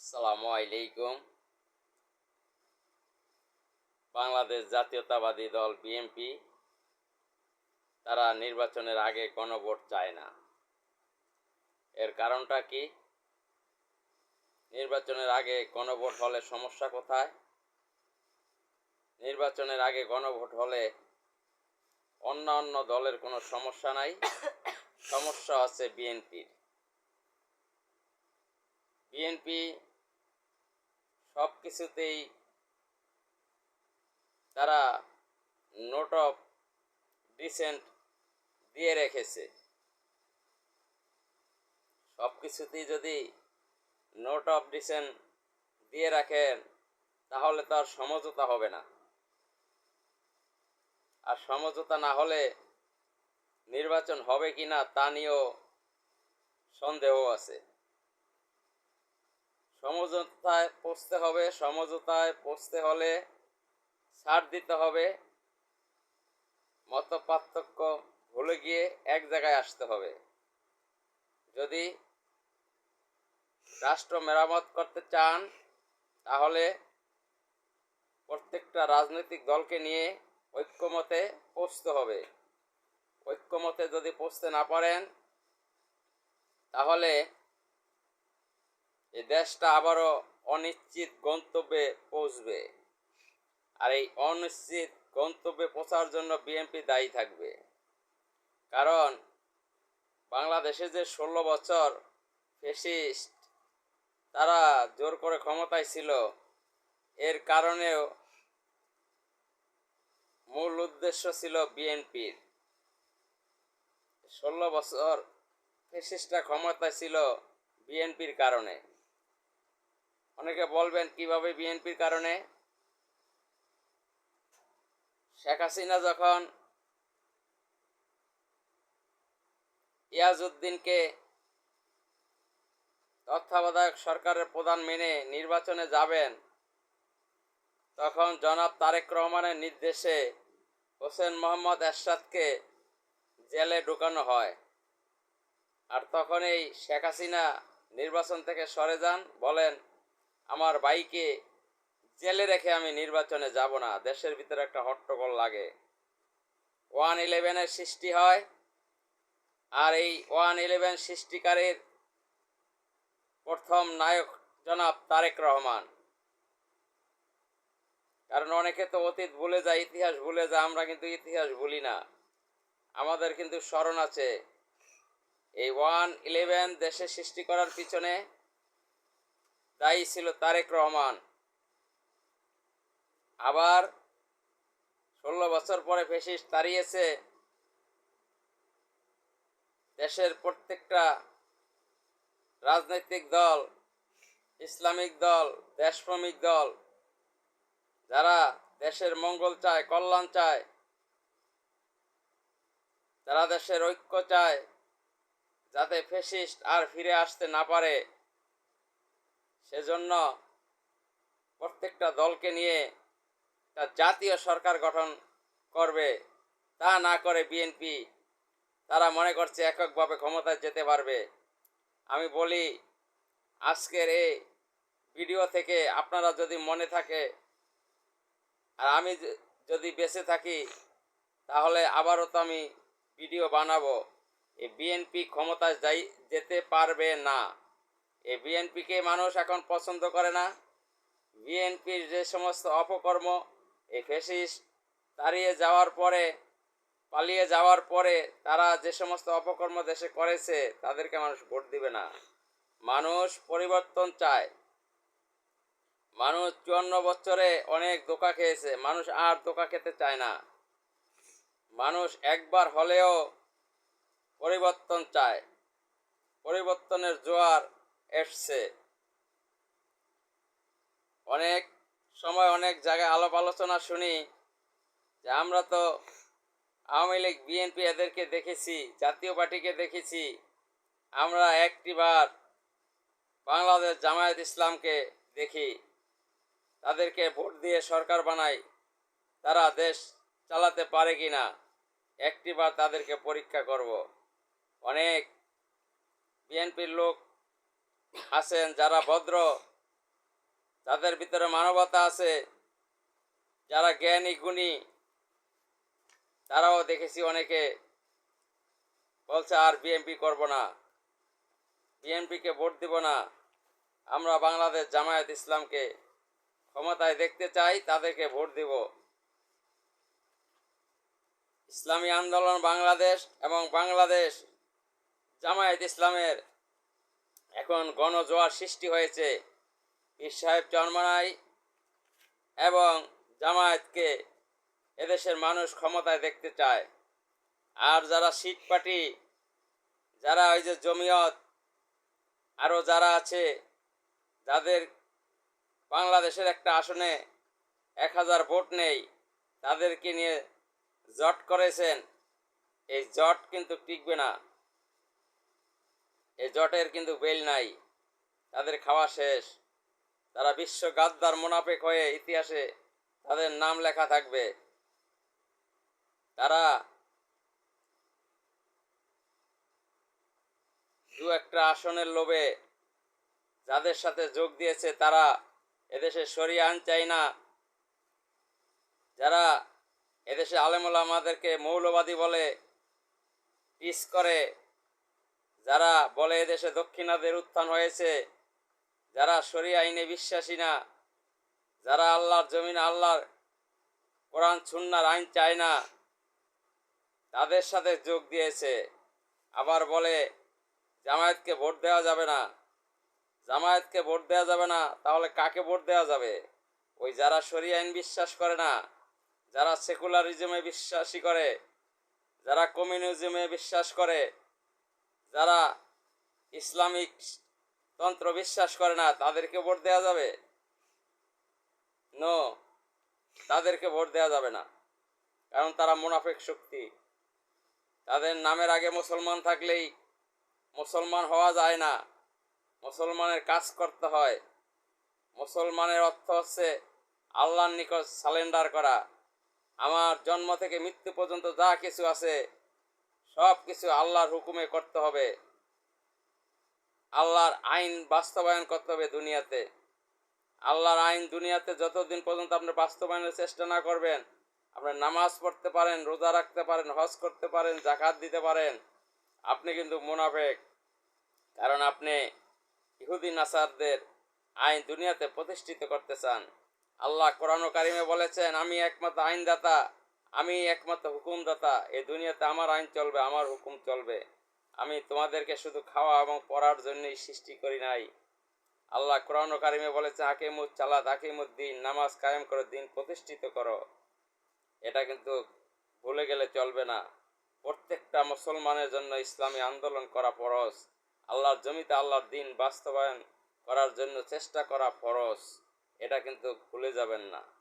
আসসালামু আলাইকুম বাংলাদেশ জাতীয়তাবাদী দল বিএনপি, তারা নির্বাচনের আগে গণভোট চায় না। এর কারণটা কি? নির্বাচনের আগে গণভোট হলে সমস্যা কোথায়? নির্বাচনের আগে গণভোট হলে অন্য অন্য দলের কোনো সমস্যা নাই। সমস্যা আছে বিএনপির। বিএনপি সব কিছুতেই তারা নোট অফ ডিসেন্ট দিয়ে রেখেছে। সব কিছুতেই যদি নোট অফ ডিসেন্ট দিয়ে রাখেন, তাহলে তো আর সমঝোতা হবে না। আর সমঝোতা না হলে নির্বাচন হবে কি না তা নিয়েও সন্দেহ আছে। সমঝোতায় পৌঁছতে হবে, সমঝোতায় পৌঁছতে হলে ছাড় দিতে হবে। মত পার্থক্য ভুলে গিয়ে এক জায়গায় আসতে হবে। যদি রাষ্ট্র মেরামত করতে চান, তাহলে প্রত্যেকটা রাজনৈতিক দলকে নিয়ে ঐক্যমতে পৌঁছতে হবে। ঐক্যমতে যদি পৌঁছতে না পারেন, তাহলে এই দেশটা আবারও অনিশ্চিত গন্তব্যে পৌঁছবে। আর এই অনিশ্চিত গন্তব্যে পৌঁছার জন্য বিএনপি দায়ী থাকবে। কারণ বাংলাদেশে যে ষোলো বছর ফেসিস্ট তারা জোর করে ক্ষমতায় ছিল, এর কারণেও মূল উদ্দেশ্য ছিল বিএনপির। ষোলো বছর ফেসিস্টরা ক্ষমতায় ছিল বিএনপির কারণে। অনেকে বলবেন, কীভাবে বিএনপির কারণে? শেখ হাসিনা যখন ইয়াজউদ্দিনকে তত্ত্বাবধায়ক সরকারের প্রধান মেনে নির্বাচনে যাবেন, তখন জনাব তারেক রহমানের নির্দেশে হোসেন মোহাম্মদ এরশাদকে জেলে ঢুকানো হয়। আর তখন এই শেখ হাসিনা নির্বাচন থেকে সরে যান, বলেন আমার ভাইকে জেলে রেখে আমি নির্বাচনে যাব না। দেশের ভিতরে একটা হট্টগোল লাগে। ওয়ান ইলেভেনের সৃষ্টি হয় আর এই ওয়ান ইলেভেন সৃষ্টিকারীর প্রথম নায়ক জনাব তারেক রহমান। কারণ অনেকে তো অতীত ভুলে যায়, ইতিহাস ভুলে যায়, আমরা কিন্তু ইতিহাস ভুলি না। আমাদের কিন্তু স্মরণ আছে, এই ওয়ান ইলেভেন দেশে সৃষ্টি করার পিছনে দায়ী ছিল তারেক রহমান। আবার ষোলো বছর পরে ফেসিস তাড়িয়েছে দেশের প্রত্যেকটা রাজনৈতিক দল, ইসলামিক দল, দেশপ্রেমিক দল, যারা দেশের মঙ্গল চায়, কল্যাণ চায়, যারা দেশের ঐক্য চায়, যাতে ফেসিস্ট আর ফিরে আসতে না পারে। সেজন্য প্রত্যেকটা দলকে নিয়ে তার জাতীয় সরকার গঠন করবে। তা না করে বিএনপি, তারা মনে করছে এককভাবে ক্ষমতায় যেতে পারবে। আমি বলি, আজকের এই ভিডিও থেকে আপনারা যদি মনে থাকে, আর আমি যদি বেঁচে থাকি, তাহলে আবারও তো আমি ভিডিও বানাবো। এই বিএনপি ক্ষমতায় যাই, যেতে পারবে না। এই বিএনপিকে মানুষ এখন পছন্দ করে না। বিএনপির যে সমস্ত অপকর্ম, এই ফেসিস তাড়িয়ে যাওয়ার পরে, পালিয়ে যাওয়ার পরে তারা যে সমস্ত অপকর্ম দেশে করেছে, তাদেরকে মানুষ ভোট দিবে না। মানুষ পরিবর্তন চায়। মানুষ চুয়ান্ন বছরে অনেক দোকা খেয়েছে, মানুষ আর দোকা খেতে চায় না। মানুষ একবার হলেও পরিবর্তন চায়। পরিবর্তনের জোয়ার এসছে। অনেক সময় অনেক জায়গায় আলাপ আলোচনা শুনি যে আমরা তো আওয়ামী লীগ, বিএনপি এদেরকে দেখেছি, জাতীয় পার্টিকে দেখেছি। আমরা একটিবার বাংলাদেশ জামায়াত ইসলামকে দেখি। তাদেরকে ভোট দিয়ে সরকার বানাই। তারা দেশ চালাতে পারে কি না একটিবার তাদেরকে পরীক্ষা করব। অনেক বিএনপির লোক আছেন যারা ভদ্র, তাদের ভিতরে মানবতা আছে। যারা জ্ঞানী, গুণী, তারাও দেখেছি অনেকে বলছে, আর বিএনপি করব না। বিএনপিকে ভোট দিব না। আমরা বাংলাদেশ জামায়াত ইসলামকে ক্ষমতায় দেখতে চাই, তাদেরকে ভোট দিব। ইসলামী আন্দোলন বাংলাদেশ এবং বাংলাদেশ জামায়াত ইসলামের এখন গণজোয়ার সৃষ্টি হয়েছে। পীর সাহেব চরমানাই এবং জামায়াতকে এদেশের মানুষ ক্ষমতায় দেখতে চায়। আর যারা সিট পার্টি, যারা ওই যে জমিয়ত আরও যারা আছে, যাদের বাংলাদেশের একটা আসনে এক হাজার ভোট নেই, তাদেরকে নিয়ে জট করেছেন। এই জট কিন্তু টিকবে না। এই জটের কিন্তু বেল নাই। তাদের খাওয়া শেষ। তারা বিশ্ব গাদ্দার মোনাফেক হয়ে ইতিহাসে তাদের নাম লেখা থাকবে। তারা দু একটা আসনের লোভে যাদের সাথে যোগ দিয়েছে তারা এদেশে সরিয়ে আন চাই না। যারা এদেশে আলেমুল আমাদেরকে মৌলবাদী বলে পিস করে যারা বলে এদেশে দক্ষিণাদের উত্থান হয়েছে, যারা সরিয়ে আইনে বিশ্বাসী না, যারা আল্লাহর জমিন, আল্লাহর কোরআন, সুন্নার আইন চায় না, তাদের সাথে যোগ দিয়েছে। আবার বলে, জামায়াতকে ভোট দেওয়া যাবে না। জামায়াতকে ভোট দেওয়া যাবে না, তাহলে কাকে ভোট দেওয়া যাবে? ওই যারা সরিয়ে আইন বিশ্বাস করে না, যারা সেকুলারিজমে বিশ্বাসী করে, যারা কমিউনিজমে বিশ্বাস করে যারা ইসলামিক তন্ত্র বিশ্বাস করে না, তাদেরকে ভোট দেওয়া যাবে? নো তাদেরকে ভোট দেওয়া যাবে না। কারণ তারা মুনাফেক শক্তি। তাদের নামের আগে মুসলমান থাকলেই মুসলমান হওয়া যায় না। মুসলমানের কাজ করতে হয়। মুসলমানের অর্থ হচ্ছে আল্লাহর নিকট সালেন্ডার করা। আমার জন্ম থেকে মৃত্যু পর্যন্ত যা কিছু আছে সব কিছু আল্লাহর হুকুমে করতে হবে। আল্লাহর আইন বাস্তবায়ন করতে হবে দুনিয়াতে। আল্লাহর আইন দুনিয়াতে যতদিন পর্যন্ত আপনি বাস্তবায়নের চেষ্টা না করবেন, আপনি নামাজ পড়তে পারেন, রোজা রাখতে পারেন, হজ করতে পারেন জাকাত দিতে পারেন, আপনি কিন্তু মুনাফেক। কারণ আপনি ইহুদি নাসারদের আইন দুনিয়াতে প্রতিষ্ঠিত করতে চান। আল্লাহ কোরআন কারিমে বলেছেন, আমি একমাত্র আইনদাতা আমি একমাত্র হুকুমদাতা এই দুনিয়াতে আমার আইন চলবে, আমার হুকুম চলবে। আমি তোমাদেরকে শুধু খাওয়া এবং পড়ার জন্যই সৃষ্টি করি নাই। আল্লাহ কোরআন কারিমে বলেছে, হাকিমুদ চালাত হাকিমুদ্দিন নামাজ কায়েম করে, দিন প্রতিষ্ঠিত করো। এটা কিন্তু ভুলে গেলে চলবে না। প্রত্যেকটা মুসলমানের জন্য ইসলামী আন্দোলন করা ফরজ। আল্লাহর জমিতে আল্লাহর দিন বাস্তবায়ন করার জন্য চেষ্টা করা ফরজ। এটা কিন্তু ভুলে যাবেন না।